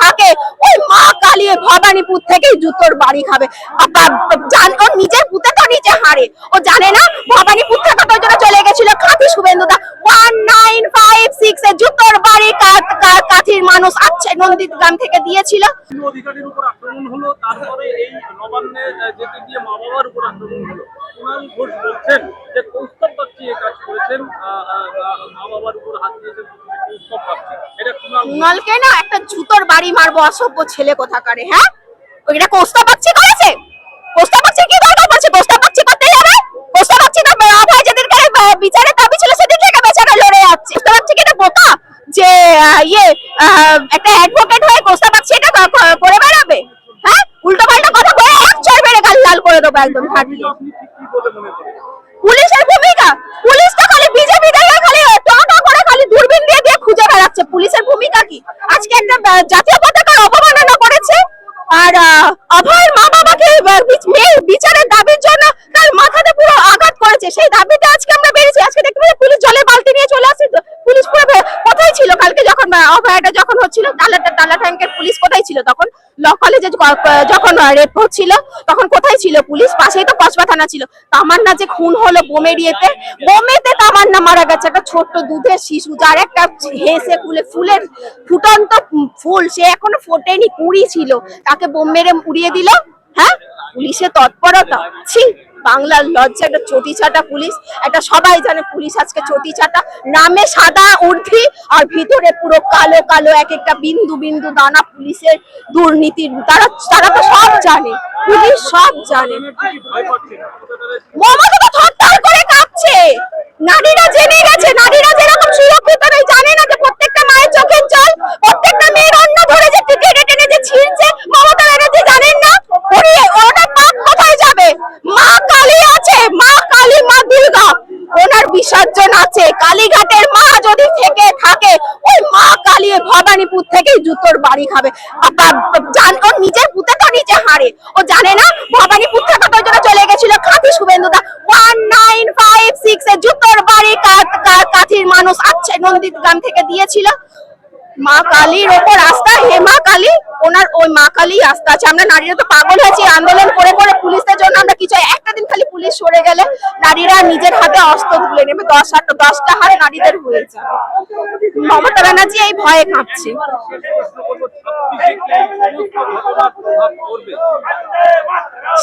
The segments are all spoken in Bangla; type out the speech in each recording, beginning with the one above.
থেকে। ওই মা কালী ভবানীপুর থেকেই জুতোর বাড়ি খাবে। ও নিজের পুতে তো নিজে হারে। ও জানে না ভবানীপুর থেকে তো জন্য চলে গেছিল। কাঁথি শুভেন্দুদা ওয়ান নাইন ফাইভ সিক্স এ জুতোর বাড়ি কা- কা- কাঁথির মানুষ আছে নন্দিত গ্রাম থেকে দিয়েছিল। কৌস্তব কাজ করেছেন মা বাবার উপর হাত দিয়েছেন কৌস্তব কুণালকে না একটা জুতোর বাড়ি মারবো অসভ্য ছেলে কোথাকারে হ্যাঁ? ওইটা কোস্তা পাচ্ছি করেছে কোস্তা পাচ্ছি কি দরকার পড়ছে? কোস্তা পাচ্ছি করতে যাবে কোস্তা পাচ্ছি তো অভয় যেদিন বিচারের দাবি ছিল সেদিন থেকে বেচারা লড়ে যাচ্ছে। কোস্তা পাচ্ছি কি এটা বোকা? যে ইয়ে একটা অ্যাডভোকেট হয়ে কোস্তা পাচ্ছি এটা করে বেড়াবে? হ্যাঁ? উল্টো পাল্টা কথা বলে এক চড় মেরে গাল লাল করে দেবো একদম ফাটিয়ে পুলিশের ভূমিকা? পুলিশ তো খালি বিজেপি দেখে খালি টকা করে খালি দূরবীন দিয়ে দিয়ে খুঁজে বেড়াচ্ছে পুলিশের ভূমিকা কি আজকে একটা আহ, জাতীয় পতাকার অবমাননা করেছে। আর অভয়ের মা বাবাকে বিচারের দাবির জন্য তার মাথাতে পুরো আঘাত করেছে। সেই দাবিতে আজকে আমরা বেরিয়েছি। আজকে দেখতে পাচ্ছি পুলিশ জলে বালতি নিয়ে চলে আসে। পুলিশ পুরো কোথায় ছিল? কালকে যখন অভয়টা যখন হচ্ছিল তালা তালা ট্যাঙ্কের পুলিশ কোথায় ছিল তখন? ল কলেজে যখন রেপ হচ্ছিল, তখন কোথায় ছিল পুলিশ? পাশেই তো কসবা থানা ছিল। তামান্না যে খুন হলো বোমের ইয়েতে বোমেতে তামান্না মারা গেছে। একটা ছোট্ট দুধের শিশু, যার একটা হেসে ফুলে, ফুলের ফুটন্ত ফুল, সে এখনও ফোটেনি, কুড়ি ছিল। তাকে বোম মেরে উড়িয়ে দিল। হ্যাঁ? পুলিশের তৎপরতা। ছি! বাংলার লজ্জা, একটা চটি চাটা পুলিশ, একটা সবাই জানে পুলিশ আজকে চটি চাটা। নামে সাদা উর্ধি আর ভিতরে পুরো কালো কালো এক একটা বিন্দু বিন্দু দানা পুলিশের দুর্নীতির। তারা তারা তো সব জানে, পুলিশ সব জানে কি ভয় পাচ্ছেন মমতা তো থরথর করে কাঁপছে নারীরা জেনে গেছে নারীরা যেরকম সুরক্ষিত নেই জানে না যে প্রত্যেকটা মায়ের চোখের জল প্রত্যেকটা মেয়ের অন্ন ধরে যে টেনে টেনে যে ছিঁড়ছে মমতা ব্যানার্জি জানেন না ওরে ওটা পাপ কোথায় যাবে মা কালী আছে মা কালী মা দুর্গা ওনার বিসর্জন আছে কালীঘাটের মা যদি থেকে থাকে ওই মা কালী ভবানীপুর থেকেই জুতোর বাড়ি খাবে। ও নিজের পুতে তো নিজে হারে। ও জানে না ভবানীপুর থেকে তো জন্য চলে গেছিল। কাঁথি শুভেন্দুদা ওয়ান নাইন ফাইভ সিক্স জুতোর বাড়ি কা- কা- কাঁথির মানুষ আচ্ছা নন্দিত গ্রাম থেকে দিয়েছিল। মা কালীর ওপর আস্থা, হে মা কালী, ওনার ওই মা কালী আস্থা আছে। আমরা নারীরা তো পাগল হয়েছি, আন্দোলন করে করে পুলিশের জন্য আমরা কিছু একটা দিন খালি পুলিশ সরে গেলে নারীরা নিজের হাতে অস্ত্র তুলে নেবে। দশ হাত, দশটা হাত নারীদের হয়ে মমতা ব্যানার্জি এই ভয়ে কাঁপছে।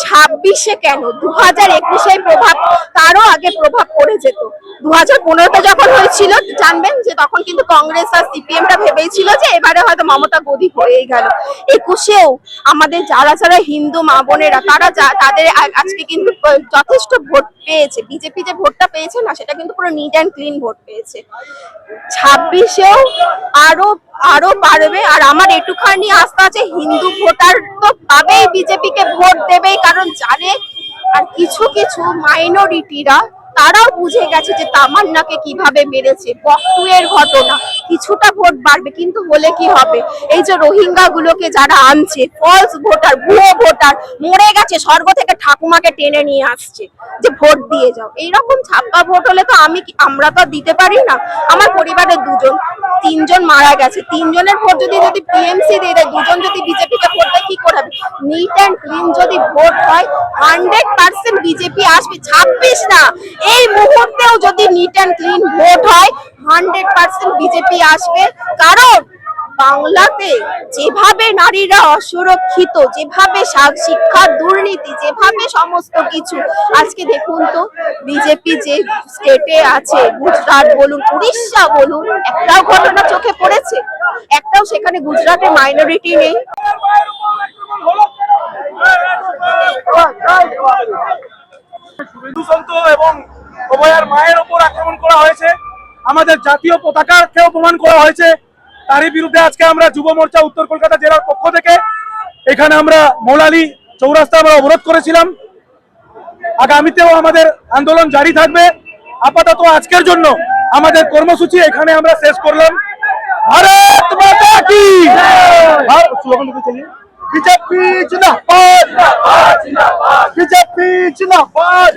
ছাব্বিশে কেন? দু হাজার একুশে প্রভাব, তারও আগে প্রভাব পড়ে যেত। দু হাজার পনেরোতে যখন হয়েছিল, জানবেন যে তখন কিন্তু কংগ্রেস আর সিপিএম টা ভেবেছিল যে এবারে হয়তো মমতা গদি হয়েই গেল। একুশেও আমাদের যারা যারা হিন্দু, মা বোনেরা, তারা তাদের আজকে কিন্তু যথেষ্ট ভোট পেয়েছে। বিজেপি যে ভোটটা পেয়েছে না, সেটা কিন্তু পুরো নিট অ্যান্ড ক্লিন ভোট পেয়েছে। ছাব্বিশেও আরও আরও বাড়বে। আর আমার একটুখানি আস্থা আছে, হিন্দু ভোটার তো পাবেই বিজেপি কে ভোট দেবেই, কারণ জানে আর কিছু কিছু মাইনরিটিরা তারাও বুঝে গেছে যে তামান্নাকে কীভাবে মেরেছে বকটু এর ঘটনা, কিছুটা ভোট বাড়বে, কিন্তু হলে কি হবে? এই যে রোহিঙ্গা গুলোকে যারা আনছে ফলস ভোটার, ভুয়ো ভোটার, মরে গেছে, স্বর্গ থেকে ঠাকুমাকে টেনে নিয়ে আসছে, যে ভোট দিয়ে যাও। এইরকম ছাপ্পা ভোট হলে তো আমি আমরা তো দিতে পারি না? আমার পরিবারের দুজন। তিনজন মারা গেছে। তিনজনের ভোট যদি যদি টিএমসি দিয়ে দেয়, দুজন যদি বিজেপিকে ভোট দেয়, কি করাবে নিট অ্যান্ড ক্লিন যদি ভোট হয় হান্ড্রেড পার্সেন্ট বিজেপি আসবে, ছাব্বিশ না। এই মুহূর্তেও যদি নিট অ্যান্ড ক্লিন ভোট হয় হান্ড্রেড পার্সেন্ট বিজেপি আসবে। কারণ বাংলাতে যেভাবে নারীরা অসুরক্ষিত, যেভাবে শিক্ষা দুর্নীতি, যেভাবে সমস্ত কিছু, আজকে দেখুন তো বিজেপি যে স্টেটে আছে, গুজরাট বলুন, উড়িষ্যা বলুন, একটাও ঘটনা চোখে পড়েছে, একটাও সেখানে গুজরাটে মাইনরিটি নেই। এবং মায়ের ওপর আক্রমণ করা হয়েছে, আমাদের জাতীয় পতাকাকে অপমান করা হয়েছে। তারই বিরুদ্ধে আজকে আমরা যুব মোর্চা উত্তর কলকাতা জেলার পক্ষ থেকে এখানে আমরা মৌলালি চৌরাস্তা আমরা অবরোধ করেছিলাম। আগামীতেও আমাদের আন্দোলন জারি থাকবে। আপাতত আজকের জন্য আমাদের কর্মসূচি এখানে আমরা শেষ করলাম। ভারত মাতা কি? বিজেপি জিন্দাবাদ। বিজেপি জিন্দাবাদ।